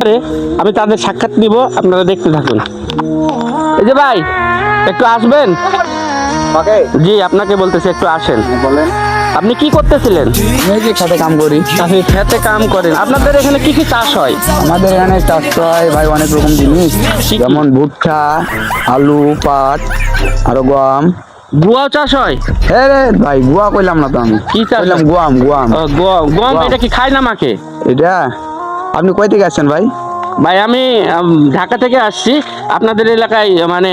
পরে আমি তাদের সাক্ষাৎ নিব আপনারা দেখতে থাকুন। এই যে ভাই একটু আসবেন? জি আপনাকে বলতেছি একটু আসেন। বলেন। আপনি কি করতেছিলেন? কাম করি। আপনি খেতে কাম করেন। আপনাদের এখানে কি কি চাষ হয়? আমাদের এখানে চাষ তো হয় ভাই অনেক রকম জিনিস। যেমন ভুট্টা আলু পাট আরও গম। গুয়াও চাষ হয়? হ্যাঁ রে ভাই গুয়া কইলাম না তো আমি। কি চাষ কইলাম গুয়াম গুয়াম। গম গম। এটা কি খায় না মাকে এটা আপনি কই থেকে আসছেন ভাই? ভাই আমি ঢাকা থেকে আসছি। আপনাদের এলাকায় মানে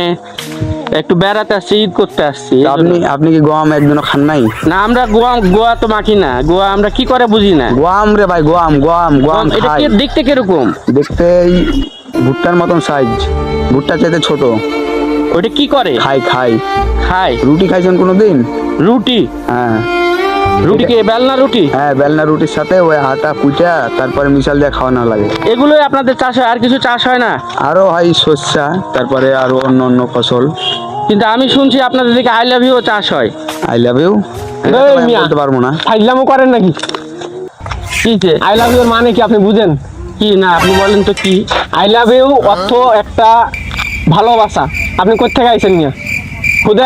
একটু বেড়াতে আসছি ঈদ করতে আসছি। আপনি আপনি কি গম একদিনও খান নাই? না আমরা গোয়া গোয়া তো মাখি না। গোয়া আমরা কি করে বুঝি না। গোয়াম রে ভাই গোয়াম গোয়াম গোয়াম এটা কি দেখতে কীরকম? দেখতে এই ভুট্টার মতন সাইজ। ভুট্টা চাইতে ছোট। ওটা কি করে? খাই খাই। খায় রুটি খাইছেন কোনোদিন? রুটি? হ্যাঁ। রুটি কি বেলনা রুটি? হ্যাঁ বেলনা রুটির সাথে ওই আটা কুচা তারপরে মিশাল দিয়ে খাওয়ানো লাগে। এগুলোই আপনাদের চাষ হয় আর কিছু চাষ হয় না? আরও হয় শস্যা তারপরে আরও অন্য অন্য ফসল। কিন্তু আমি শুনছি আপনাদের দিকে আই লাভ ইউ চাষ হয়। I love you. বলতে পারব না। ফাইজলামও করেন নাকি? কি আই লাভ ইউর মানে কি আপনি বুঝেন? কি না আপনি বলেন তো কি? আই লাভ ইউ অর্থ একটা ভালোবাসা। আপনি কোথেকে আইছেন মিয়া? খুদে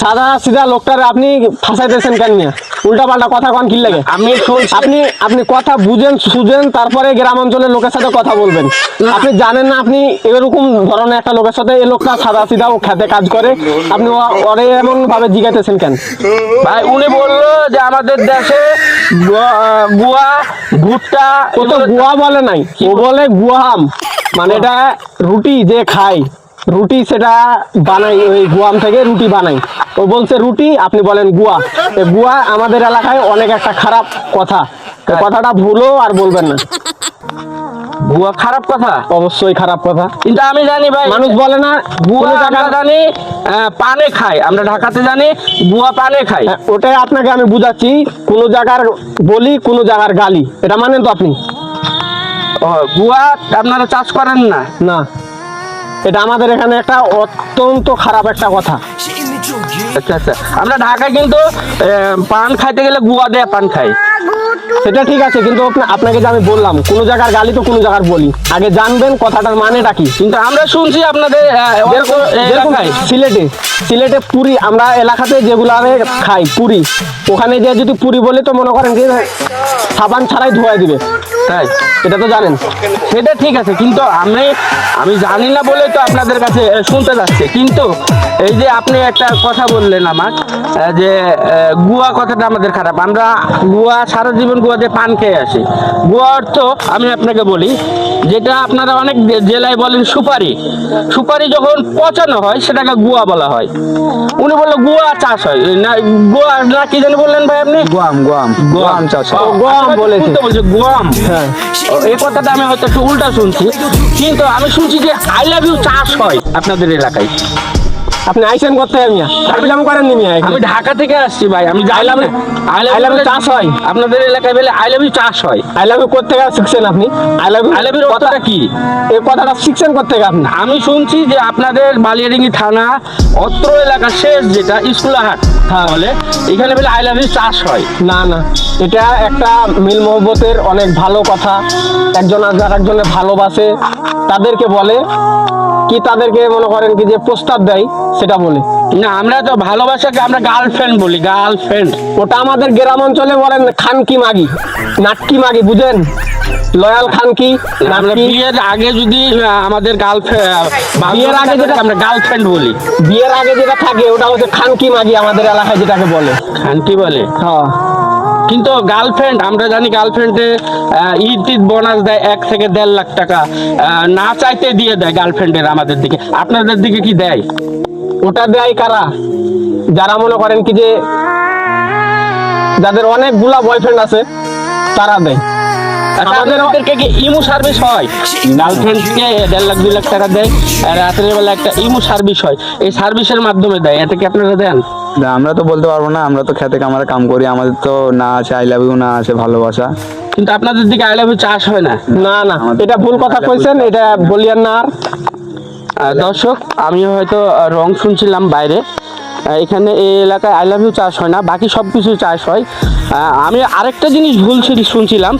সাদা সিধা লোকটার আপনি ফাঁসাইতেছেন কেন উল্টা পাল্টা কথা কন কি লাগে? আমি আপনি আপনি কথা বুঝেন সুঝেন তারপরে গ্রাম অঞ্চলের লোকের সাথে কথা বলবেন। আপনি জানেন না আপনি এরকম ধরনের একটা লোকের সাথে এই লোকটা সাদা সিধা ও খেতে কাজ করে। আপনি ওরে এমন ভাবে জিগাইতেছেন কেন? ভাই উনি বলল যে আমাদের দেশে গুয়া ভুট্টা ও তো গুয়া বলে নাই। ও বলে গুয়াম। মানে এটা রুটি যে খায়। রুটি সেটা বানাই ওই গুয়াম থেকে রুটি বানাই। ও বলছে রুটি? আপনি বলেন গুয়া। গুয়া আমাদের এলাকায় অনেক একটা খারাপ কথা। কথাটা ভুলো আর বলবেন না। গুয়া খারাপ কথা? অবশ্যই খারাপ কথা। কিন্তু আমি জানি ভাই। মানুষ বলে না গুয়া আমরা জানি পানে খাই আমরা ঢাকাতে জানি গুয়া পানে খাই হ্যাঁ, ওটাই আপনাকে আমি বুঝাচ্ছি কোন জায়গার বলি কোন জায়গার গালি। এটা মানেন তো আপনি? গুয়া আপনারা চাষ করেন না? না। এটা আমাদের এখানে একটা অত্যন্ত খারাপ একটা কথা। আচ্ছা আচ্ছা। আমরা ঢাকায় কিন্তু পান খাইতে গেলে গুয়া দেয়া পান খাই। সেটা ঠিক আছে কিন্তু আপনাকে যে আমি বললাম কোনো জায়গার গালি তো কোনো জায়গার বলি। আগে জানবেন কথাটার মানেটা কি। কিন্তু আমরা শুনছি আপনাদের সিলেটে সিলেটে পুরি আমরা এলাকাতে যেগুলো আমি খাই পুরি। ওখানে যে যদি পুরি বলে তো মনে করেন যে সাবান ছাড়াই ধোয়াই দিবে। তাই? এটা তো জানেন। সেটা ঠিক আছে, কিন্তু আমি আমি জানি না বলে তো আপনাদের কাছে শুনতে যাচ্ছে। কিন্তু এই যে আপনি একটা কথা বললেন আমার যে গুয়া কথাটা আমাদের খারাপ। আমরা গুয়া, সারা জীবন গুয়াতে পান খেয়ে আসি। গুয়া অর্থ আমি আপনাকে বলি যেটা আপনারা অনেক জেলায় বলেন সুপারি। সুপারি যখন পচানো হয় সেটাকে গুয়া বলা হয়। উনি বলল গুয়া চাষ হয়। না গুয়া না কি জানি বললেন ভাই আপনি? গোয়াম গোয়াম। গোয়াম চাষ গোয়াম বলেছে। বলছি, গোয়াম। হ্যাঁ। এই কথাটা আমি হয়তো একটু উল্টা শুনছি। কিন্তু আমি শুনছি যে আই লাভ ইউ চাষ হয় আপনাদের এলাকায়। আপনি আইসেন করতে মিয়া? ফাইজলাম করেননি মিয়া আমি ঢাকা থেকে আসছি ভাই আমি I love you- I I love চাষ হয়? আপনাদের এলাকায় বলে আই লাভ চাষ হয়। আই লাভ ইউ করতে শিখছেন আপনি? আই লাভ আই লাভ কথাটা কি? এই কথাটা শিখছেন করতে আপনি? আমি শুনছি যে আপনাদের বালিয়াডিঙ্গি থানা অত্র এলাকা শেষ যেটা স্কুলাহাট। বলে এখানে বলে আই লাভ ইউ চাষ হয়। না না। এটা একটা মিল মহব্বতের অনেক ভালো কথা। একজন আর যার একজনের ভালোবাসে। তাদেরকে বলে কি তাদেরকে মনে করেন কি যে প্রস্তাব দেয় সেটা বলে। না আমরা তো ভালোবাসাকে আমরা গার্লফ্রেন্ড বলি গার্লফ্রেন্ড ওটা আমাদের গ্রাম অঞ্চলে বলেন খানকি মাগি নাটকি মাগি বুঝেন? লয়াল আমরা নাটকি? বিয়ের আগে যদি আমাদের গার্লফ্রেন্ড বিয়ের আগে যেটা- আমরা গার্লফ্রেন্ড বলি। বিয়ের আগে যেটা থাকে ওটা হচ্ছে খানকি মাগি আমাদের এলাকায় যেটাকে বলে। খানকি বলে? হ্যাঁ। কিন্তু গার্লফ্রেন্ড আমরা জানি গার্লফ্রেন্ডে ঈদ ঈদ বোনাস দেয় এক থেকে দেড় লাখ টাকা। না চাইতে দিয়ে দেয় গার্লফ্রেন্ডের আমাদের দিকে। আপনাদের দিকে কি দেয়? ওটা দেয় কারা? যারা মনে করেন কি যে যাদের অনেকগুলা বয়ফ্রেন্ড আছে তারা দেয়। আমাদের ওদেরকে কি ইমো সার্ভিস হয়? গার্লফ্রেন্ডকে দেড় লাখ দুই লাখ টাকা দেয় আর রাতের বেলা একটা ইমো সার্ভিস হয়। এই সার্ভিসের মাধ্যমে দেয়। এটা কি আপনারা দেন? আমরা তো বলতে পারব না আমরা তো খেতে কামারে কাম করি আমাদের তো না আছে আই লাভ ইউ না আছে ভালোবাসা। কিন্তু আপনাদের দিকে আই লাভ ইউ চাষ হয় না? না না এটা ভুল কথা কইছেন এটা বলিয়ান না। আর। দর্শক আমি হয়তো রং শুনছিলাম বাইরে। এখানে এই এলাকায় আই লাভ ইউ চাষ হয় না বাকি সব কিছু চাষ হয়। আমি আরেকটা জিনিস ভুল শুনছিলাম।